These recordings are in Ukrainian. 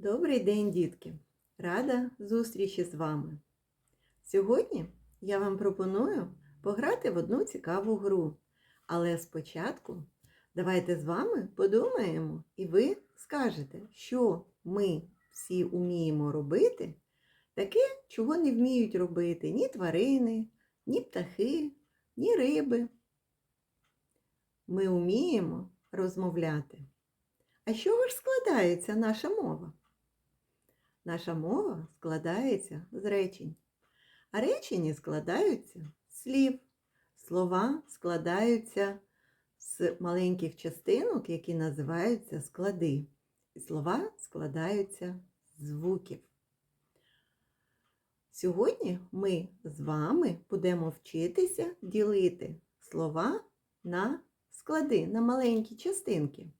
Добрий день, дітки! Рада зустрічі з вами. Сьогодні я вам пропоную пограти в одну цікаву гру. Але спочатку давайте з вами подумаємо, і ви скажете, що ми всі вміємо робити, таке, чого не вміють робити ні тварини, ні птахи, ні риби. Ми вміємо розмовляти. А з чого ж складається наша мова? Наша мова складається з речень, а речення складаються з слів. Слова складаються з маленьких частинок, які називаються склади. І слова складаються з звуків. Сьогодні ми з вами будемо вчитися ділити слова на склади, на маленькі частинки.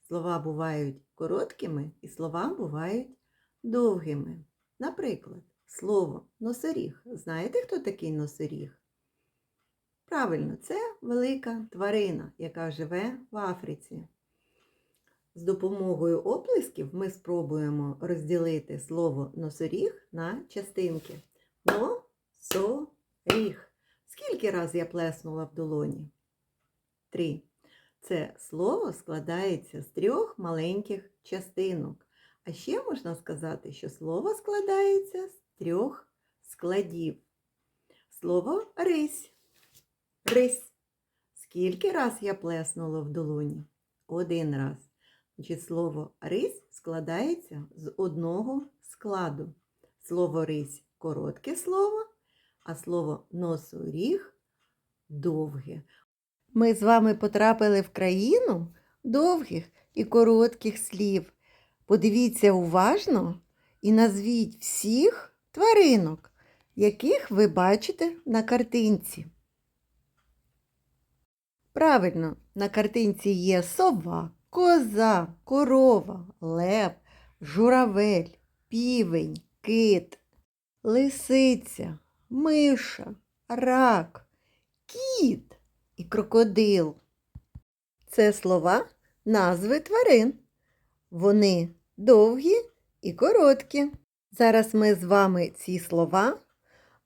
Слова бувають короткими і слова бувають довгими. Наприклад, слово носоріг. Знаєте, хто такий носоріг? Правильно, це велика тварина, яка живе в Африці. З допомогою оплесків ми спробуємо розділити слово носоріг на частинки. Носоріг. Скільки раз я плеснула в долоні? Три. Це слово складається з трьох маленьких частинок. А ще можна сказати, що слово складається з трьох складів. Слово рись. Рись. Скільки раз я плеснула в долоні? Один раз. Значить, слово рись складається з одного складу. Слово рись коротке слово, а слово носоріг довге. Ми з вами потрапили в країну довгих і коротких слів. Подивіться уважно і назвіть всіх тваринок, яких ви бачите на картинці. Правильно, на картинці є сова, коза, корова, лев, журавель, півень, кит, лисиця, миша, рак, кіт і крокодил. Це слова назви тварин. Вони довгі і короткі. Зараз ми з вами ці слова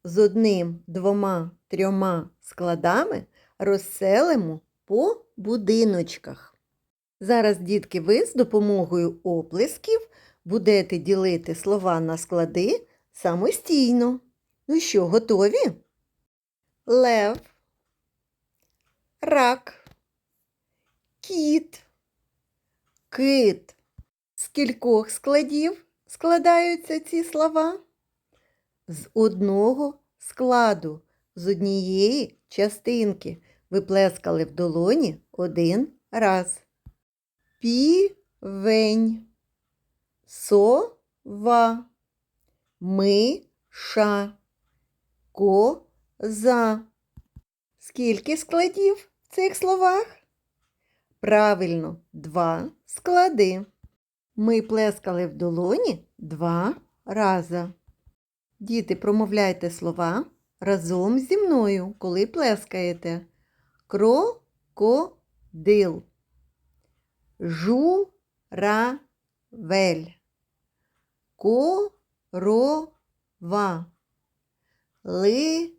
з одним, двома, трьома складами розселимо по будиночках. Зараз, дітки, ви з допомогою оплесків будете ділити слова на склади самостійно. Ну що, готові? Лев, рак, кіт, кит. Кількох складів складаються ці слова? З одного складу, з однієї частинки. Ви плескали в долоні один раз. Півень, сова, миша, коза. Скільки складів в цих словах? Правильно, два склади. Ми плескали в долоні два рази. Діти, промовляйте слова разом зі мною, коли плескаєте. Крокодил. Журавель. Корова. Лисиця.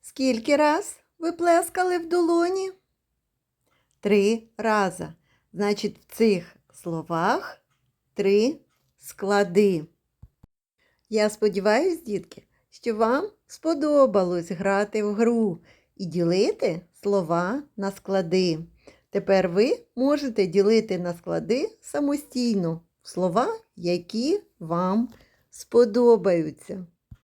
Скільки раз ви плескали в долоні? Три рази. Значить, в цих словах три склади. Я сподіваюся, дітки, що вам сподобалось грати в гру і ділити слова на склади. Тепер ви можете ділити на склади самостійно слова, які вам сподобаються.